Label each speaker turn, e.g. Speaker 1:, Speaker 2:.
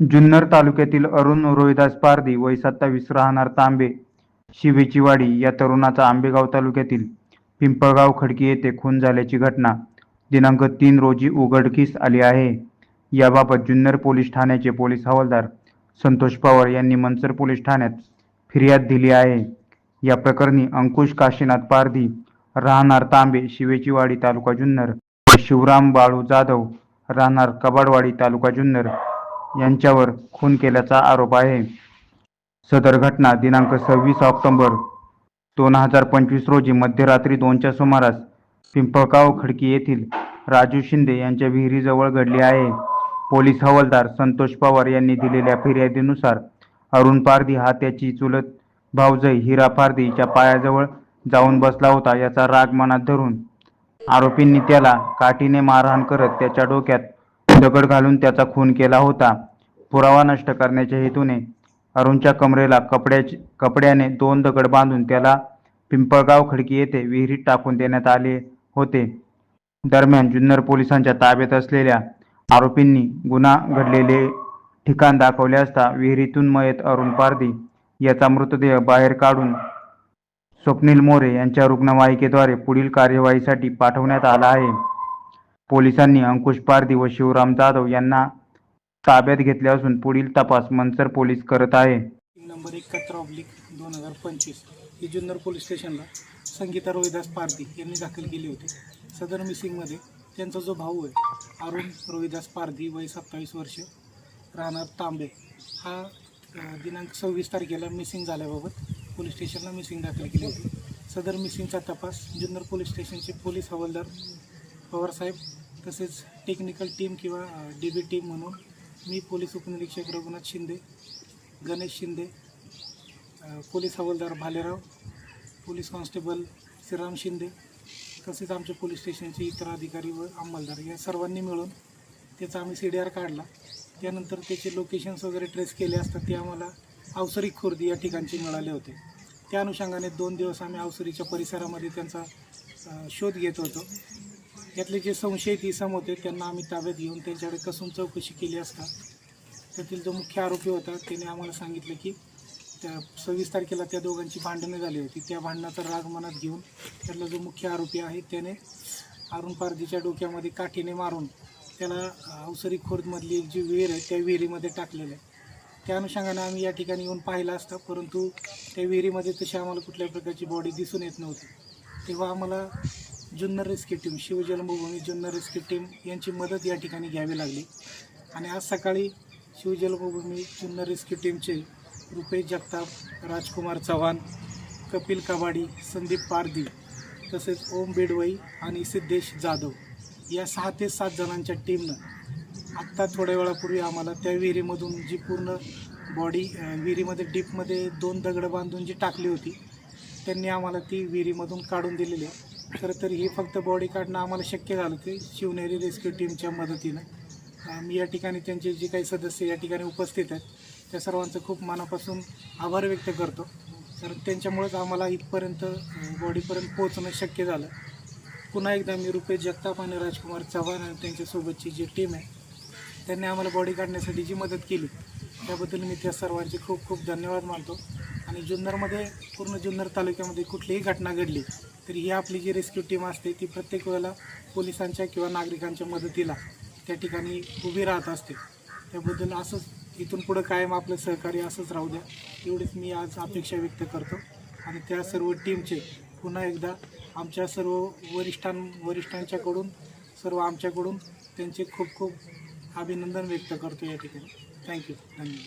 Speaker 1: जुन्नर तालुक्यातील अरुण रोहिदास पारधी वय सत्तावीस राहणार तांबे शिवेची वाडी या तरुणाचा आंबेगाव तालुक्यातील पिंपळगाव खडकी येथे खून झाल्याची घटना. दिनांक तीन रोजी उघडकीस आली आहे. याबाबत जुन्नर पोलीस ठाण्याचे पोलीस हवालदार संतोष पवार यांनी मनसर पोलीस ठाण्यात फिर्याद दिली आहे. या प्रकरणी अंकुश काशीनाथ पारधी राहणार तांबे शिवेची वाडी तालुका जुन्नर. शिवराम बाळू जाधव राहणार कबाडवाडी तालुका जुन्नर. यांच्यावर खून केल्याचा आरोप आहे. सदर घटना दिनांक सव्वीस ऑक्टोबर दोन हजार पंचवीस रोजी मध्यरात्री दोनच्या सुमारास पिंपळगाव खडकी येथील राजू शिंदे यांच्या विहिरीजवळ घडली आहे. पोलीस हवालदार संतोष पवार यांनी दिलेल्या फिर्यादीनुसार अरुण पारधी हा त्याची चुलत भाऊजई हिरा पारधीच्या पायाजवळ जाऊन बसला होता याचा राग मनात धरून आरोपींनी त्याला काठीने मारहाण करत त्याच्या डोक्यात दगड घालून त्याचा खून केला होता. पुरावा नष्ट करण्याच्या हेतूने अरुणच्या कमरेला कपड्याचे कपड्याने दोन दगड बांधून त्याला पिंपळगाव खडकी येथे विहिरीत टाकून देण्यात आले होते. दरम्यान जुन्नर पोलिसांच्या ताब्यात असलेल्या आरोपींनी गुन्हा घडलेले ठिकाण दाखवले असता विहिरीतून मयत अरुण पारधी याचा मृतदेह बाहेर काढून स्वप्नील मोरे यांच्या रुग्णवाहिकेद्वारे पुढील कार्यवाहीसाठी पाठवण्यात आला आहे. पोलिसांनी अंकुश पारधी व शिवराम जाधव यांना ताब्यात घेतले असून पुढील तपास मनसर पोलीस करत आहे.
Speaker 2: नंबर एकाहत्तर ऑब्लिक दोन हजार पंचवीस. ही जुन्नर पोलीस स्टेशनला संगीता रोहिदास पारधी यांनी दाखल केली होती. सदर मिसिंगमध्ये त्यांचा जो भाऊ आहे अरुण रोहिदास पारधी वय सत्तावीस वर्ष राहणार तांबे. हा दिनांक सव्वीस तारखेला मिसिंग झाल्याबाबत पोलीस स्टेशनला मिसिंग दाखल केली होती. सदर मिसिंगचा तपास जुन्नर पोलीस स्टेशनचे पोलीस हवालदार पवारसाहेब तसेच टेक्निकल टीम किंवा डी बी टीम म्हणून मी पोलीस उपनिरीक्षक रघुनाथ शिंदे गणेश शिंदे पोलीस हवालदार भालेराव पोलीस कॉन्स्टेबल श्रीराम शिंदे तसेच आमच्या पोलीस स्टेशनचे इतर अधिकारी व अंमलदार या सर्वांनी मिळून त्याचा आम्ही सी डी आर काढला. त्यानंतर त्याचे लोकेशन्स वगैरे ट्रेस केले असतात ते आम्हाला अवसरी खुर्द या ठिकाणचे मिळाले होते. त्या अनुषंगाने दोन दिवस आम्ही अवसरीच्या परिसरामध्ये त्यांचा शोध घेत होतो. यातले जे संशयित इसम होते. त्यांना आम्ही ताब्यात घेऊन त्यांच्याकडे कसून चौकशी केली असता. त्यातील जो मुख्य आरोपी होता त्याने आम्हाला सांगितलं की त्या सव्वीस तारखेला त्या दोघांची भांडणं झाली होती. त्या भांडणाचा राग मनात घेऊन त्यातला जो मुख्य आरोपी आहे त्याने अरुण पारधीच्या डोक्यामध्ये काठीने मारून त्याला अवसरी खुर्दमधली एक जी विहीर आहे त्या विहिरीमध्ये टाकलेलं आहे. त्या अनुषंगाने आम्ही या ठिकाणी येऊन पाहिलं असतं परंतु त्या विहिरीमध्ये तशी आम्हाला कुठल्याही प्रकारची बॉडी दिसून येत नव्हती. तेव्हा आम्हाला Junnar rescue team Shivjanmabhoomi Junnar rescue team यांची मदत या ठिकाणी घ्यावी लागली. आणि आज सकाळी शिवजन्मभूमी जुन्नर रेस्क्यू टीमचे रुपेश जगताप राजकुमार चव्हाण कपिल कबाडी संदीप पारदी तसेच ओम बेडवई आणि सिद्धेश जाधव या सहा ते सात जणांच्या टीमनं आत्ता थोड्या वेळापूर्वी आम्हाला त्या विहिरीमधून जी पूर्ण बॉडी विहिरीमध्ये डीपमध्ये दोन दगडं बांधून जी टाकली होती त्यांनी आम्हाला ती विहिरीमधून काढून दिलेली आहे. खरं तर ही फक्त बॉडी काढणं आम्हाला शक्य झालं ते शिवनेरी रेस्क्यू टीमच्या मदतीनं. आम्ही मी या ठिकाणी त्यांचे जे काही सदस्य या ठिकाणी उपस्थित आहेत त्या सर्वांचं खूप मनापासून आभार व्यक्त करतो. तर त्यांच्यामुळेच आम्हाला इथपर्यंत बॉडीपर्यंत पोहोचणं शक्य झालं. पुन्हा एकदा मी रुपेश जगताप आणि राजकुमार चव्हाण आणि त्यांच्यासोबतची जी टीम आहे त्यांनी आम्हाला बॉडी काढण्यासाठी जी मदत केली त्याबद्दल मी त्या सर्वांचे खूप खूप धन्यवाद मानतो. आणि जुन्नरमध्ये पूर्ण जुन्नर तालुक्यामध्ये कुठलीही घटना घडली तरी ही आपली जी रेस्क्यू टीम असते ती प्रत्येक वेळेला पोलिसांच्या किंवा नागरिकांच्या मदतीला त्या ठिकाणी उभी राहत असते. त्याबद्दल असंच इथून पुढं कायम आपलं सहकार्य असंच राहू द्या. एवढीच मी आज अपेक्षा व्यक्त करतो. आणि त्या सर्व टीमचे पुन्हा एकदा आमच्या सर्व वरिष्ठां वरिष्ठांच्याकडून सर्व आमच्याकडून त्यांचे खूप खूप अभिनंदन व्यक्त करतो या ठिकाणी. थँक्यू धन्यवाद.